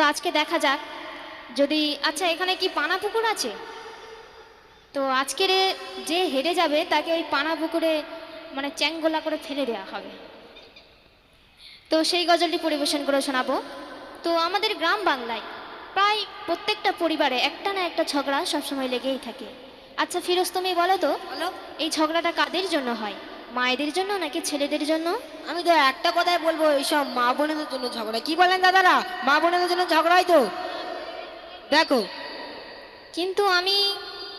তো আজকে দেখা যাক। যদি আচ্ছা এখানে কি পানা পুকুর আছে? তো আজকের যে হেরে যাবে তাকে ওই পানা পুকুরে মানে চ্যাংগোলা করে ফেলে দেওয়া হবে। তো সেই গজলটি পরিবেশন করে শোনাবো। তো আমাদের গ্রাম বাংলায় প্রায় প্রত্যেকটা পরিবারে একটা না একটা ঝগড়া সবসময় লেগেই থাকে। আচ্ছা ফিরোজ তুমি বলো তো এই ঝগড়াটা কাদের জন্য হয়? মায়েদের জন্য নাকি ছেলেদের জন্য? আমি তো একটা কথাই বলব এইসব মা বোনেদের জন্য ঝগড়া। কি বলেন দাদারা? মা বোনেদের জন্য ঝগড়াই তো? দেখো। কিন্তু আমি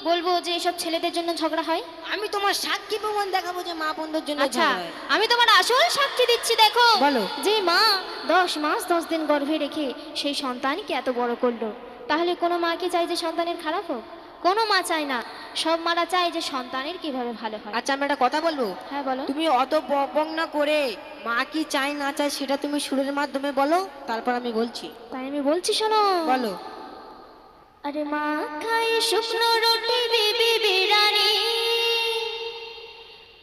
বলব যে এসব ছেলেদের জন্য ঝগড়া হয়। আমি তোমার সাক্ষী প্রমাণ দেখাবো যে মা বোনদের জন্য আচ্ছা ঝগড়া হয়। আমি তোমার আসল সাক্ষী দিচ্ছি দেখো। বলো। যে মা দশ মাস দশ দিন গর্ভে রেখে সেই সন্তানকে এত বড় করল তাহলে কোনো মা কি চায় যে সন্তানের খারাপ হোক? কোনো মা চায় না। সব মারা চায় যে সন্তানের কীভাবে ভালো হয়। আচ্ছা আমি একটা কথা বলব? হ্যাঁ বলো। তুমি অত বক না করে মা কি চায় না চায় সেটা তুমি সুরের মাধ্যমে বলো তারপর আমি বলছি। তাই আমি বলছি শোনো। বলো। আরে মা খাই শুকনো রুটি বিবি বিরানি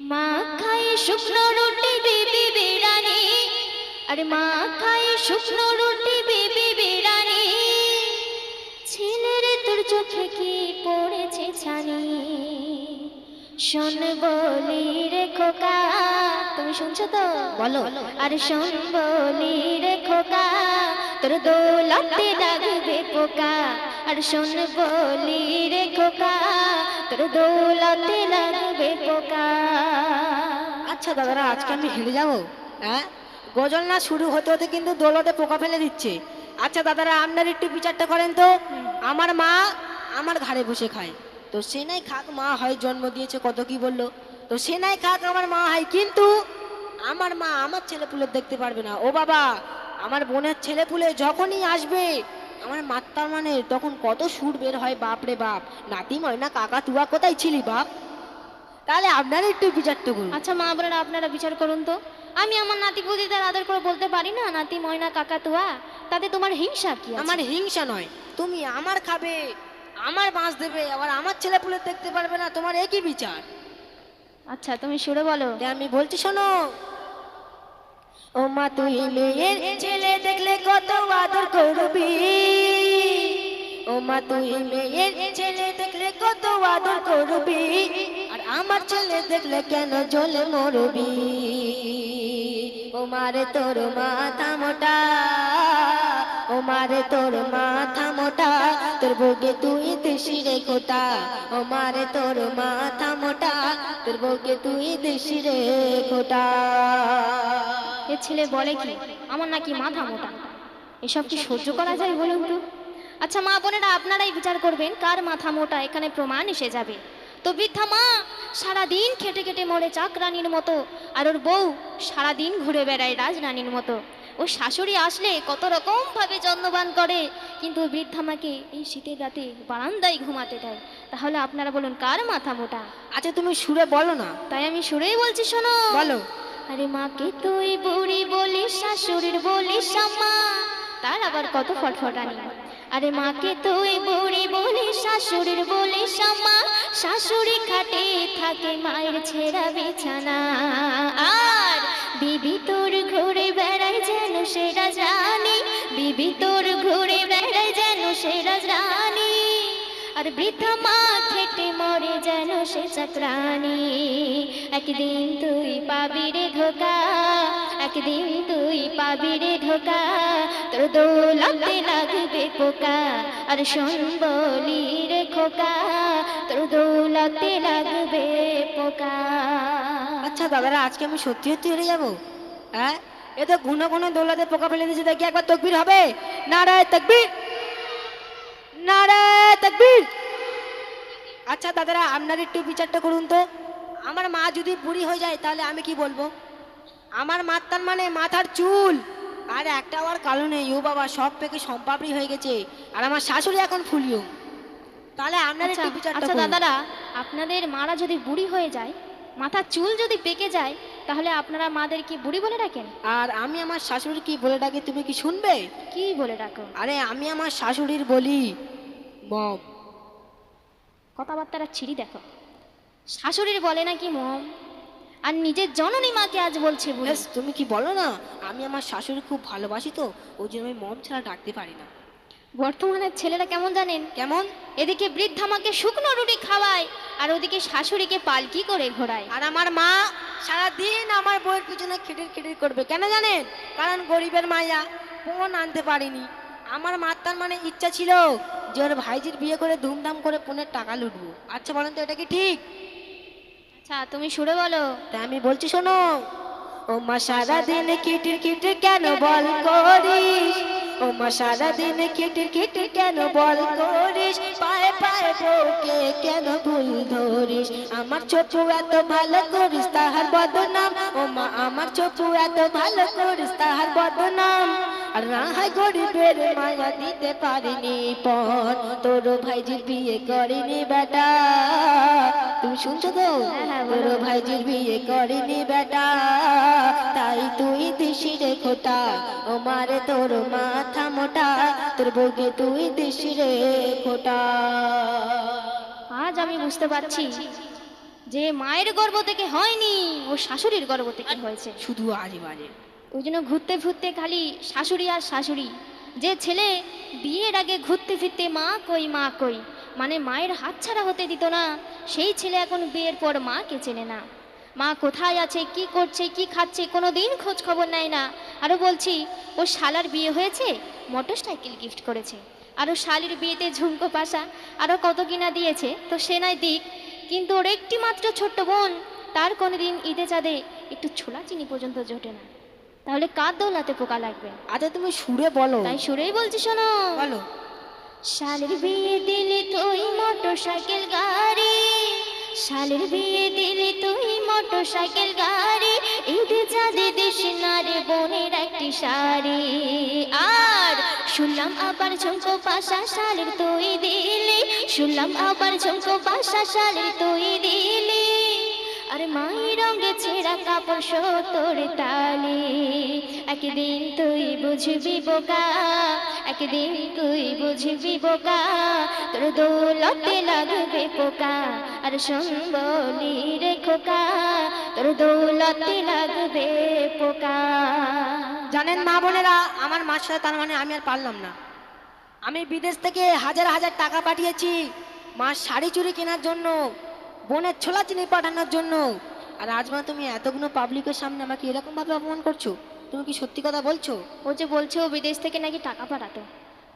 মা খাই শুকনো রুটি বিবি বিরানি আরে মা খাই শুকনো রুটি চোখে কি পড়েছে ছানি? শোন বলি রে খোকা, তুমি শুনছো তো? বলো। আর শোন বলি রে খোকা, তোর দৌলতে লাগবে পোকা। আর শোন বলি রে খোকা, তোর দৌলতে লাগবে পোকা। আচ্ছা দাদারা, আজকে আমি হেরে যাব হ্যাঁ? গজল না শুরু হতে হতে কিন্তু দোলতে পোকা ফেলে দিচ্ছে। আচ্ছা দাদারা, আপনার একটু বিচারটা করেন তো। আমার মা আমার ঘাড়ে বসে খায়। তো সে নাই খাক, মা হয় জন্ম দিয়েছে, কত কি বলল। তো সে নাই খাক, আমার মা হয়। কিন্তু আমার মা আমার ছেলে পুলে দেখতে পারবে না। ও বাবা, আমার বোনের ছেলে পুলে যখনই আসবে, আমার মাত্তার মানে তখন কত সুর বের হয়, বাপ রে বাপ। নাতি ময়না, কাকা, তুয়া, কোথায় ছিলি বাপ? তাহলে আপনারা একটু বিচারটা করুন। আচ্ছা মা বোনেরা আপনারা বিচার করুন তো। আমি আমার নাতি পুতিদের আদর করে বলতে পারি না নাতি ময়না কাকা তুয়া তাতে তোমার হিংসা কি আছে? আমার হিংসা নয় তুমি আমার খাবে আমার বাঁশ দেবে আবার আমার ছেলে পুলে দেখতে পারবে না তোমার একই বিচার। আচ্ছা তুমি সুরে বলো। তাই আমি বলছি শোনো। ও মা তুই মেয়ের ছেলে দেখলে কত আদর করবি। ও মা তুই মেয়ের ছেলে দেখলে কত আদর করবি। আর আমার ছেলে দেখলে কেন জ্বলে মরবি। ও মারে তোর মাথা মোটা ও মারে তোর মাথা মোটা, তোর বউকে তুই দেশি রে খোটা ও মারে তোর মাথা মোটা, তোর বউকে তুই দেশি রে খোটা। এ ছেলে বলে কি, আমার নাকি মাথা মোটা? এসব কি সহ্য করা যায় বলুন তো? আচ্ছা মা বোনেরা, আপনারাই বিচার করবেন কার মাথা মোটা, এখানে প্রমাণ এসে যাবে। তো বৃদ্ধা মা সারাদিন খেটে খেটে মরে চাকরানির মতো। আর ওর বউ সারাদিন ঘুরে বেড়ায় রাজরানীর মতো। ও শাশুড়ি আসলে কত রকম ভাবে যত্নবান করে। কিন্তু বৃদ্ধা মাকে এই শীতের রাতে বারান্দায় ঘুমাতে দেয়। তাহলে আপনারা বলুন কার মাথা মোটা? আচ্ছা তুমি সুরে বলো না। তাই আমি সুরেই বলছি শোনো। বলো। আরে মাকে তুই বুড়ি বলিস শাশুড়ির বলিস আম্মা। তার আবার কত ফটফটানি। আরে মাকে তুই বুড়ি বলিস শাশুড়ির বলিস আম্মা শাশুড়ি খাটে থাকে মায়ের ছেঁড়া বিছানা। আর বিবি তোর ঘুরে বেড়ায় যেন সেরা জানি বিবি তোর ঘুরে বেড়ায় যেন সেরা জানি আর বৃদ্ধা মা খেটে মরে যেন সে চাকরানি। একদিন তুই পাবি রে ধোকা একদিন তুই পাবি রে ধোকা, তোর দৌলতে লাগবে পোকা, আর শোন রে খোকা, তোর দৌলতে লাগবে পোকা। আচ্ছা দাদারা আজকে আমি সত্যি সত্যি হেরে যাব? হ্যাঁ? এ তো ঘন ঘন দোলাতে পোকা ফেলে দিয়েছে, দেখি একবার তকবির হবে? নারায় তকবির! নারায় তকবির! আচ্ছা দাদারা, আপনার একটু বিচারটা করুন তো। আমার মা যদি বুড়ি হয়ে যায়, তাহলে আমি কি বলব? আমার মাত্রার মানে মাথার চুল। আর একটা আর কালো নেই। ও বাবা সব পেকে সম্পাপড়ি হয়ে গেছে। আর আমার শাশুড়ি এখন ফুলিও। তাহলে আপনার আচ্ছা একটু বিচারটা আচ্ছা দাদারা আপনাদের মারা যদি বুড়ি হয়ে যায় মাথার চুল যদি পেকে যায় তাহলে আপনারা মাদের কি বুড়ি বলে ডাকেন? আর আমি আমার শাশুড়ি কি বলে ডাকি তুমি কি শুনবে? কি বলে ডাকো? আরে আমি আমার শাশুড়ির বলি মম। কথাবার্তারা ছিঁড়ি দেখো। শাশুড়ির বলে নাকি মম? আর নিজের জননী মাকে আজ বলছে বুড়ি তুমি কি বলো না? আমি আমার শাশুড়ি খুব ভালোবাসি তো ওই জন্য আমি মম ছাড়া ডাকতে পারি না। বর্তমানের ছেলেরা কেমন জানেন? কেমন? এদিকে বৃদ্ধা মাকে শুকনো রুটি খাওয়ায় আর ওদিকে শাশুড়িকে পালকি করে ঘোরায়। আর আমার মা সারাদিন আমার বইয়ের পিছনে খিটির খিটির করবে কেন জানেন? কারণ গরিবের মায়া ফোন আনতে পারিনি। আমার মার তার মানে ইচ্ছা ছিল যে ওর ভাইজির বিয়ে করে ধুমধাম করে ফোনের টাকা লুটবো। আচ্ছা বলেন তো এটা কি ঠিক? আচ্ছা তুমি সুরে বলো। তাই আমি বলছি শোনো। ও মা সারাদিন কিটির কিটির কেন বল করিস? ও মা সারাদিন কিটির কিটির কেন বল করিস? পায়ে পায়ে বউকে কেন ভুল ধরিস? আমার চোপু এত ভালো করিস তাহার বদনাম। ও মা আমার চোপু এত ভালো করিস তাহার বদনাম। হয় গরিবের মায়া দিতে পারিনি পর তোর ভাইজির বিয়ে করিনি বেটা। তুমি শুনছো তো? হ্যাঁ, হ্যাঁ, তোর বলো। ভাইজির বিয়ে করিনি বেটা। তাই তুই দিশি রে খোটা ও মারে তোর মাথা মোটা। তোর বউকে তুই দিশি রে খোটা। আজ আমি বুঝতে পারছি যে মায়ের গর্ভ থেকে হয়নি ও শাশুড়ির গর্ভ থেকে হয়েছে। শুধু আজে বাজে ওই জন্য ঘুরতে ফিরতে খালি শাশুড়ি আর শাশুড়ি। যে ছেলে বিয়ের আগে ঘুরতে ফিরতে মা কই মা কই মানে মায়ের হাত ছাড়া হতে দিত না, সেই ছেলে এখন বিয়ের পর মাকে চেনে না। মা কোথায় আছে, কি করছে, কি খাচ্ছে কোনো দিন খোঁজ খবর নেয় না। আরও বলছি, ও শালার বিয়ে হয়েছে মোটর সাইকেল গিফট করেছে। আরও শালির বিয়েতে ঝুমকো পাশা আরও কত কিনা দিয়েছে, তো সে নয় দিক। কিন্তু ওর একটি মাত্র ছোট্ট বোন, তার কোনোদিন ঈদে চাঁদে একটু ছোলা চিনি পর্যন্ত জোটে না। তাহলে কার দৌলাতে পোকা লাগবে? আচ্ছা তুমি সুরে বলো। তাই সুরেই বলছি শোনো। বলো। শালের বিয়ে দিলে তুই মোটর সাইকেল গাড়ি। শালের বিয়ে দিলে তুই মোটর সাইকেল গাড়ি। ঈদে চাঁদে দিস না রে বোনের একটি শাড়ি। আর শুনলাম আবার ঝুমকো পাশা শালের তুই দিলি। শুনলাম আবার ঝুমকো পাশা শালের তুই দিলি। আরে মায়ের রঙে ছেঁড়া কাপড় সতর তালি একদিন তুই বুঝবি বোকা, একদিন তুই বুঝবি বোকা, তোর দৌলতে লাগবে পোকা, আর সম্বলি রে খোকা, তোর দৌলতে লাগবে পোকা। জানেন মা বোনেরা, আমার মার সাথে তার মানে আমি আর পারলাম না। আমি বিদেশ থেকে হাজার হাজার টাকা পাঠিয়েছি, মা শাড়ি চুড়ি কেনার জন্য। বোনের ছোলা চিনি পাঠানোর জন্য। আর আজ মা তুমি এতগুলো পাবলিকের সামনে আমাকে এরকম ভাবে অপমান করছ? তুমি কি সত্যি কথা বলছো? ও যে বলছে ও বিদেশ থেকে নাকি টাকা পাঠাতো।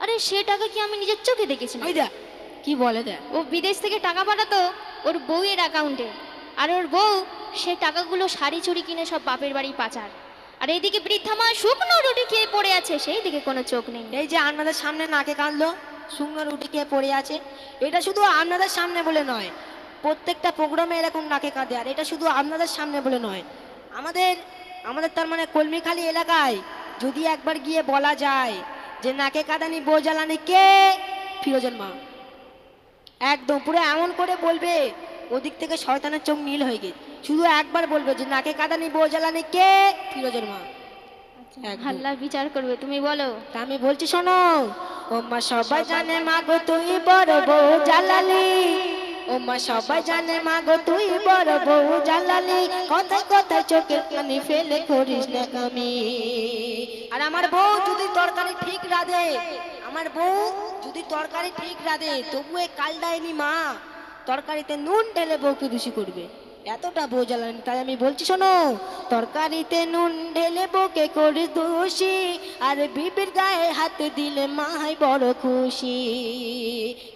আরে সে টাকা কি আমি নিজের চোখে দেখেছি ওই কি বলে দে ও বিদেশ থেকে টাকা পাঠাতো ওর বউয়ের অ্যাকাউন্টে। আর ওর বউ সে টাকাগুলো শাড়ি চুড়ি কিনে সব বাপের বাড়ি পাচার। আর এইদিকে বৃদ্ধা মা শুকনো রুটি খেয়ে পড়ে আছে সেই দিকে কোনো চোখ নেই। এই যে আপনাদের সামনে নাকে কাঁদলো শুকনো রুটি খেয়ে পড়ে আছে এটা শুধু আপনাদের সামনে বলে নয় প্রত্যেকটা প্রোগ্রামে এরকম নাকে কাঁদে আর এটা শুধু আপনাদের সামনে বলে নয় আমাদের আমাদের তার মানে কলমিখালি এলাকায় যদি একবার গিয়ে বলা যায় যে নাকে কাঁদানি জ্বালানি কে? ফিরোজের মা। একদম পুরো এমন করে বলবে ওদিক থেকে শয়তানের চোখ নীল হয়ে গেছে শুধু একবার বলবে যে নাকে কাঁদানি জ্বালানি কে? ফিরোজের মা। আল্লাহ বিচার করবে তুমি বলো। তা আমি বলছি শোনো ও মা সবাই জানে মা গো তুই বড় বউ জ্বালালি। ও মা সবাই জানে, মা গো, তুই বড় বউ জালালি। কথায় কথায় চোখের পানি ফেলে করিস না কামি। আর আমার বউ যদি তরকারি ঠিক রাঁধে, আমার বউ যদি তরকারি ঠিক রাঁধে তবু এ কাল দেয়নি মা তরকারিতে নুন ঢেলে বউকে দোষী করবে। এতটা জ্বালানি তাই আমি বলছি, শোনো, তরকারিতে নুন ঢেলে বকে করে দোষী আর বিবির গায়ে হাতে দিলে মাই বড় খুশি।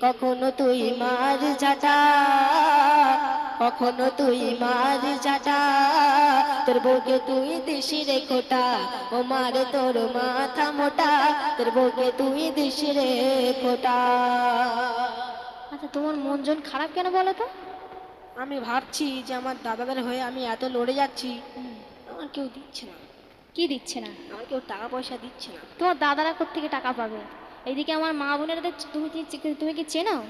কখনো তুই মার ঝাঁটা, কখনো তুই মার ঝাঁটা, তোর বউকে তুই দিশি রে খোটা, ও মারে তোর মাথা মোটা, তোর বউকে তুই দিশি রে খোটা। আচ্ছা তোমার মন জন খারাপ কেন বলো তো? আমি ভাবছি যে আমার দাদাদের হয়ে আমি এত লড়ে যাচ্ছি। আমার কেউ দিচ্ছে না। কি দিচ্ছে না? আমার কেউ টাকা পয়সা দিচ্ছে না। তোমার দাদারা থেকে টাকা পাবে? এইদিকে আমার মা বোনেরা তুমি কি তুমি কি চেনো?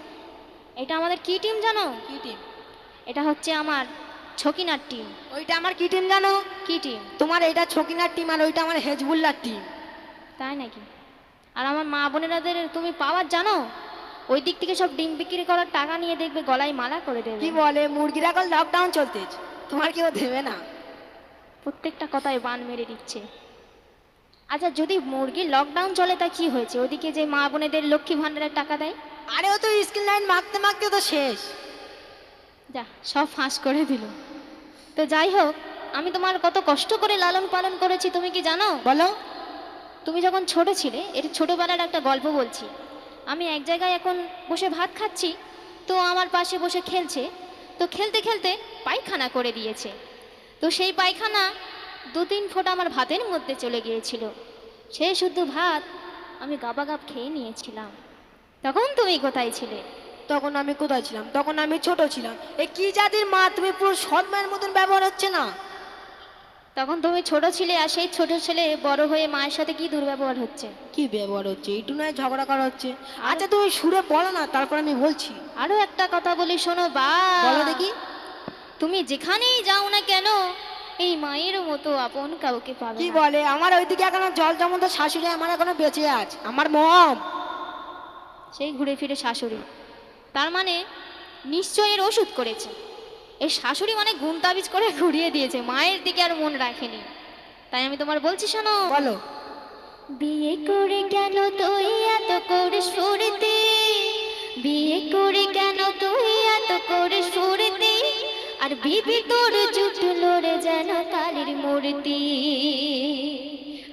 এটা আমাদের কি টিম জানো? কি টিম? এটা হচ্ছে আমার ছকিনার টিম। ওইটা আমার কি টিম জানো? কি টিম? তোমার এটা ছকিনার টিম আর ওইটা আমার হেজবুল্লার টিম। তাই নাকি? আর আমার মা বোনেরাদের তুমি পাওয়ার জানো? ওই দিক থেকে সব ডিম বিক্রি করার টাকা নিয়ে দেখবে গলায় মালা করে দেবে। কি বলে মুরগিরা এখন লকডাউন চলতেছে। তোমার কেউ দেবে না। প্রত্যেকটা কথায় বান মেরে দিচ্ছে। আচ্ছা যদি মুরগির লকডাউন চলে তা কি হয়েছে? ওদিকে যে মা বোনেদের লক্ষ্মী ভাণ্ডারের টাকা দেয়? আরে ও তো স্কিন লাইন মাখতে মাখতে তো শেষ। যা সব ফাঁস করে দিল। তো যাই হোক আমি তোমার কত কষ্ট করে লালন পালন করেছি তুমি কি জানো? বলো। তুমি যখন ছোট ছিলে এটা ছোটবেলার একটা গল্প বলছি। আমি এক জায়গায় এখন বসে ভাত খাচ্ছি, তো আমার পাশে বসে খেলছে। তো খেলতে খেলতে পায়খানা করে দিয়েছে। তো সেই পায়খানা দু তিন ফোঁটা আমার ভাতের মধ্যে চলে গিয়েছিল। সে শুদ্ধ ভাত আমি গাবাগাব খেয়ে নিয়েছিলাম। তখন তুমি কোথায় ছিলে? তখন আমি কোথায় ছিলাম? তখন আমি ছোট ছিলাম। এ কি জাতির মা? তুমি পুরো সৎ মায়ের মতন ব্যবহার হচ্ছে না? তখন তুমি ছোট ছিলে আর সেই ছোট ছেলে বড় হয়ে মায়ের সাথে কি দুর্ব্যবহার হচ্ছে? কি ব্যবহার হচ্ছে? একটু নয় ঝগড়া করা হচ্ছে। আচ্ছা তুমি সুরে বলো না তারপর আমি বলছি। আরও একটা কথা বলি শোনো বা। বলো দেখি। তুমি যেখানেই যাও না কেন এই মায়ের মতো আপন কাউকে পাবে কি বলে? আমার ওইদিকে এখনও জল জমন্ত শাশুড়ি আমার এখনও বেঁচে আছে আমার মম। সেই ঘুরে ফিরে শাশুড়ি। তার মানে নিশ্চয় এর ওষুধ করেছে। এই শাশুড়ি মানে গুণ তাবিজ করে ঘুরিয়ে দিয়েছে মায়ের দিকে আর মন রাখেনি। তাই আমি তোমার বলছি শোনো। বলো। বিয়ে করে কেন তুই এত করিস ফুর্তি বিয়ে করে কেন তুই এত করিস ফুর্তি আর বিবি তোর জুট লড়ে যেন কালির মূর্তি।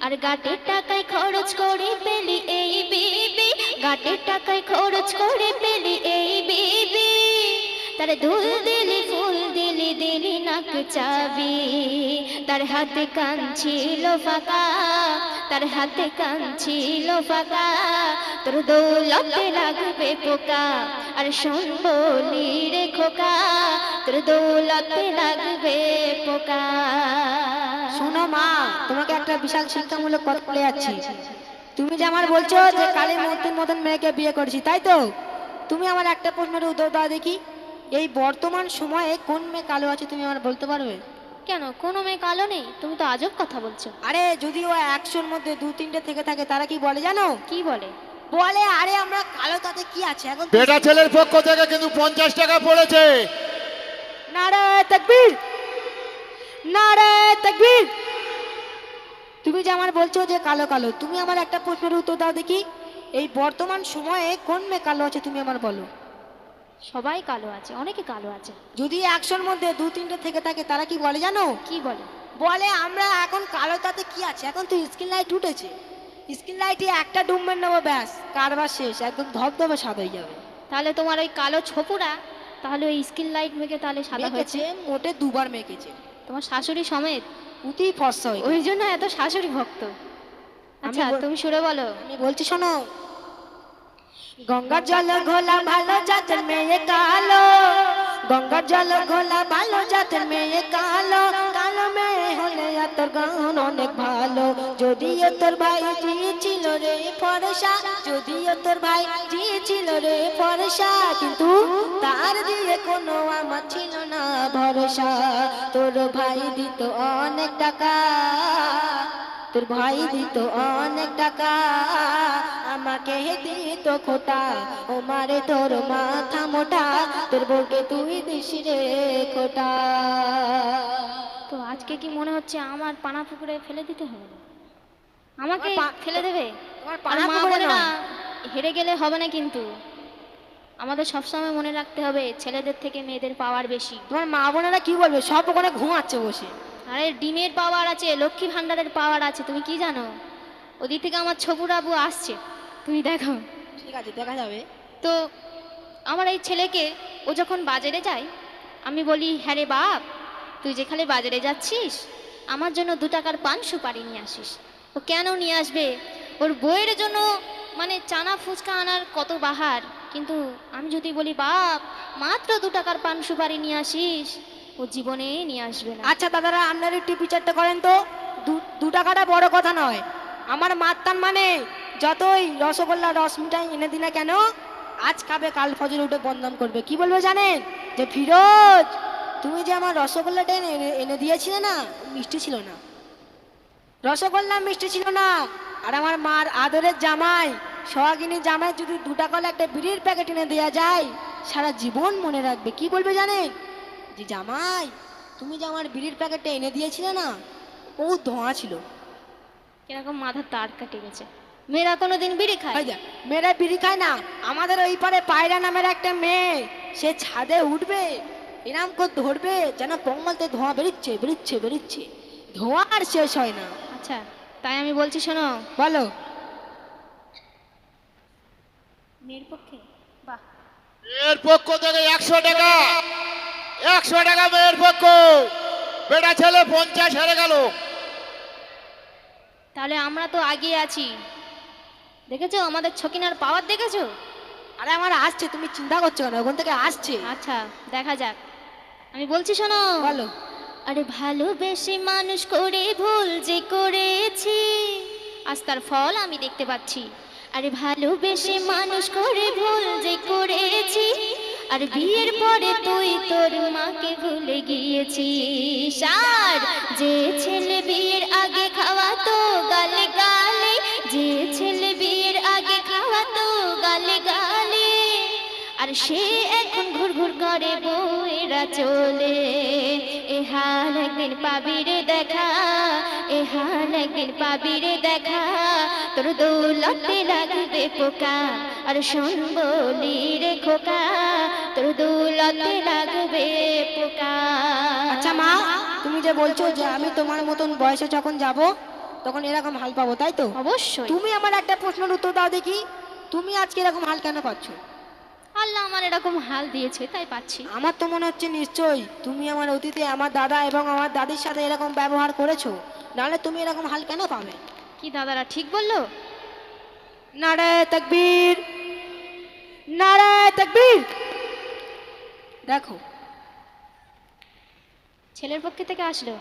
আর গাটের টাকায় খরচ করে পেলি এই বিবি গাটের টাকায় খরচ করে পেলি এই বিবি। তার দুল দিলি দিলি দিলি নাক চাবি। তার হাতে ছিল ফাঁকা, তার হাতে ছিল ফাঁকা। তোর দৌলতে লাগবে পোকা, আর শোন বলি রে খোকা। তোর দৌলতে লাগবে পোকা। শোনো মা, তোমাকে একটা বিশাল শিক্ষামূলক কথা বলে যাচ্ছি। তুমি যে আমার বলছো যে কালী মূর্তির মতন মেয়েকে বিয়ে করেছি, তাই তো? তুমি আমার একটা প্রশ্নের উত্তর দাও দেখি। এই বর্তমান সময়ে কোন মেয়ে কালো আছে তুমি আমার বলতে পারবে? কেন? কোনো মেয়ে কালো নেই? তুমি তো আজব কথা বলছো। আরে যদি ও একশোর মধ্যে দু তিনটে থেকে থাকে তারা কি বলে জানো? কি বলে? বলে আরে আমরা কালো তাতে কি আছে? এখন বেটা ছেলের পক্ষ থেকে কিন্তু পঞ্চাশ টাকা পড়েছে। নারে তাকবীর নারে তাকবীর। তুমি যে আমার বলছো যে কালো কালো তুমি আমার একটা প্রশ্নের উত্তর দাও দেখি। এই বর্তমান সময়ে কোন মেয়ে কালো আছে তুমি আমার বলো। সবাই কালো আছে অনেকে কালো আছে। যদি একশোর মধ্যে দু তিনটে থেকে থাকে তারা কি বলে জানো? কি বলে? বলে আমরা এখন কালো তাতে কি আছে? এখন তো স্কিন লাইট উঠেছে। স্কিন লাইটে একটা ডুমবেন নেব ব্যাস কারবার শেষ একদম ধবধবে সাদা হয়ে যাবে। তাহলে তোমার ওই কালো ছোপুরা তাহলে ওই স্কিন লাইট মেখে তাহলে সাদা হয়েছে? মোটে দুবার মেকেছে তোমার শাশুড়ি সমেত? উতি ফর্সা হয়ে ওই জন্য এত শাশুড়ি ভক্ত। আচ্ছা তুমি সুরে বলো। আমি বলছি শোনো গঙ্গার জল ঘোলা ভালো জাতের মেয়ে কালো। গঙ্গার জল ঘোলা ভালো জাতের মেয়ে কালো। কালো মেয়ে হলে তোর গান অনেক ভালো। যদিও তোর ভাই দিয়েছিল রে ফরসা, যদিও তোর ভাই দিয়েছিল রে ফরসা, কিন্তু তার দিয়ে কোনো আমার ছিল না ভরসা। তোর ভাই দিত অনেক টাকা। তোর ভাই দিত অনেক টাকা আমাকে দিত খোটা। ও মারে তোর মাথা মোটা তোর বউকে তুই দিস রে খোটা। তো আজকে কি মনে হচ্ছে আমার পানা পুকুরে ফেলে দিতে হবে? আমাকে ফেলে দেবে। হেরে গেলে হবে না কিন্তু। আমাদের সবসময় মনে রাখতে হবে ছেলেদের থেকে মেয়েদের পাওয়ার বেশি। তোমার মা বোনেরা কি বলবে? সব ওখানে ঘুমাচ্ছে বসে। আরে ডিমের পাওয়ার আছে লক্ষ্মী ভাণ্ডারের পাওয়ার আছে তুমি কি জানো? ওদিক থেকে আমার ছবুরাবু আসছে। তুমি দেখো। ঠিক আছে দেখা যাবে। তো আমার এই ছেলেকে ও যখন বাজারে যায় আমি বলি হ্যাঁ রে বাপ তুই যেখানে বাজারে যাচ্ছিস আমার জন্য দু টাকার পান সুপারি নিয়ে আসিস। ও কেন নিয়ে আসবে? ওর বইয়ের জন্য মানে চানা ফুচকা আনার কত বাহার। কিন্তু আমি যদি বলি বাপ মাত্র দু টাকার পান সুপারি নিয়ে আসিস ও জীবনে নিয়ে আসবে না। আচ্ছা দাদারা, আপনার একটু বিচারটা করেন তো। দু- টাকাটা বড় কথা নয়। আমার মাত্তান মানে যতই রসগোল্লা, রস মিঠাই এনে দিনা কেন, আজ খাবে, কাল ফজর উঠে বন্ধন করবে। কি বলবে জানেন? যে ফিরোজ, তুমি যে আমার রসগোল্লাটা এনে, এনে- দিয়েছিলে না মিষ্টি ছিল না। রসগোল্লা মিষ্টি ছিল না। আর আমার মার আদরের জামাই সোহাগিনী জামাই যদি দু টাকা একটা বিড়ির প্যাকেট এনে দেওয়া যায়, সারা জীবন মনে রাখবে। কি বলবে জানেন? যে জামাই তুমি যে আমার বিড়ির প্যাকেটটা এনে দিয়েছিলে না ও ধোঁয়া ছিল। কীরকম মাথার তার কাটে গেছে। মেয়েরা কোনো দিন বিড়ি খায়? দেখ, মেয়েরা বিড়ি খায় না আমাদের ওই পারে পায়রা নামের একটা মেয়ে সে ছাদে উঠবে এরম করে ধরবে যেন পঙ্গলতে ধোঁয়া বেরিচ্ছে বেরিচ্ছে বেরিচ্ছে। ধোঁয়া আর শেষ হয় না। আচ্ছা তাই আমি বলছি শোনো। বলো। মেয়ের পক্ষে? বাহ। মেয়ের পক্ষ থেকে একশো টাকা। একশো টাকা মেয়ের পক্ষ। বেটা ছেলে পঞ্চাশ হেরে গেল। তাহলে আমরা তো আগিয়ে আছি। দেখেছ? আমাদের ছকিনার পাওয়ার দেখেছ? আরে আমার আসছে তুমি চিন্তা করছ না ওখান থেকে আসছে। আচ্ছা দেখা যাক। আমি বলছি শোনো। বলো। আরে ভালোবেসে মানুষ করে ভুল যে করেছি আজ তার ফল আমি দেখতে পাচ্ছি। আরে ভালোবেসে মানুষ করে ভুল যে করেছি আর বিয়ের পরে তুই তোর মাকে ভুলে গিয়েছিস। আর যে ছেলে বিয়ের আগে খাওয়াতো, গালে গালে, যে ছেলে বিয়ের আগে খাওয়াতো, গালে গালে। আর সে এখন ঘুর ঘুর করে বউয়েরা চলে। একদিন পাবি রে দেখা এ হাল একদিন পাবি রে দেখা। তোর দৌলতে লাগবে পোকা আর শোন বলি রে খোকা। তোর দৌলতে লাগবে পোকা। আচ্ছা মা তুমি যে বলছো যে আমি তোমার মতন বয়সে যখন যাব তখন এরকম হাল পাবো তাই তো? অবশ্যই। তুমি আমার একটা প্রশ্নের উত্তর দাও দেখি। তুমি আজকে এরকম হাল কেন পাচ্ছ? আল্লাহ আমার এরকম হাল দিয়েছে তাই পাচ্ছি। আমার তো মনে হচ্ছে নিশ্চয়ই তুমি আমার অতীতে আমার দাদা এবং আমার দাদির সাথে এরকম ব্যবহার করেছ নাহলে তুমি এরকম হাল কেন পাবে? কি দাদারা ঠিক বলল? নারায় তকবীর নারায় তকবীর। দেখো। ছেলের পক্ষে থেকে আসলো।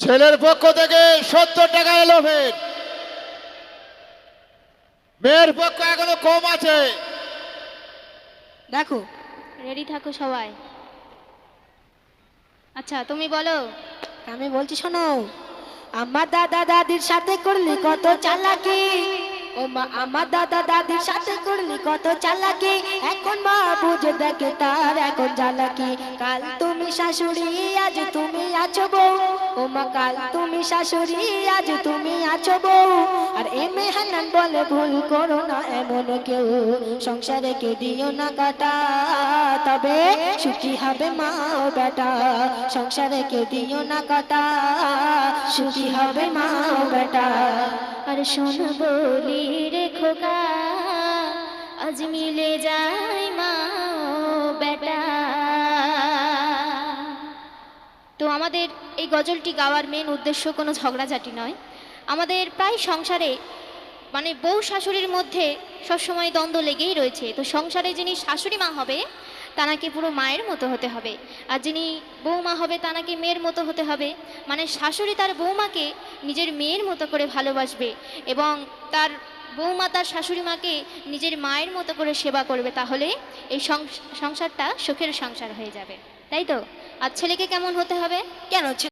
ছেলের পক্ষ থেকে সত্তর টাকা এলো ফের। মেয়ের পক্ষ এখনও কম আছে। দেখো। রেডি থাকো সবাই। আচ্ছা তুমি বলো। আমি বলছি শোনো আমার দাদা দাদির সাথে করলি কত চালাকি। ও মা, আমার দাদা দাদির সাথে করলি কত চালাকি। এখন মা বুঝে দেখে তার এখন জ্বালাকি। কাল তুমি শাশুড়ি, আজ তুমি আছো বউ। ও মা, কাল তুমি শাশুড়ি, আজ তুমি আছো বউ। আর এ মেহানান বলে ভুল করো না এমন কেউ। সংসারে কে দিও না কাটা, তবে সুখী হবে মা ও বেটা। সংসারে কে দিও না কাটা, সুখী হবে মা ও বেটা। আর শোন বলি রে খোকা আজ মিলে যায় মা বেটা। তো আমাদের এই গজলটি গাওয়ার মেন উদ্দেশ্য কোনো ঝগড়াঝাটি নয়। আমাদের প্রায় সংসারে মানে বউ শাশুড়ির মধ্যে সবসময় দ্বন্দ্ব লেগেই রয়েছে। তো সংসারে যিনি শাশুড়ি মা হবে তানাকে পুরো মায়ের মতো হতে হবে। আর যিনি বৌমা হবে, তানাকে মেয়ের মতো হতে হবে। মানে শাশুড়ি তার বৌমাকে নিজের মেয়ের মতো করে ভালোবাসবে এবং তার বৌমা তার শাশুড়ি মাকে নিজের মায়ের মতো করে সেবা করবে, তাহলে এই সংস- সংসারটা সুখের সংসার হয়ে যাবে। তাই তো? আর ছেলেকে কেমন হতে হবে? কেন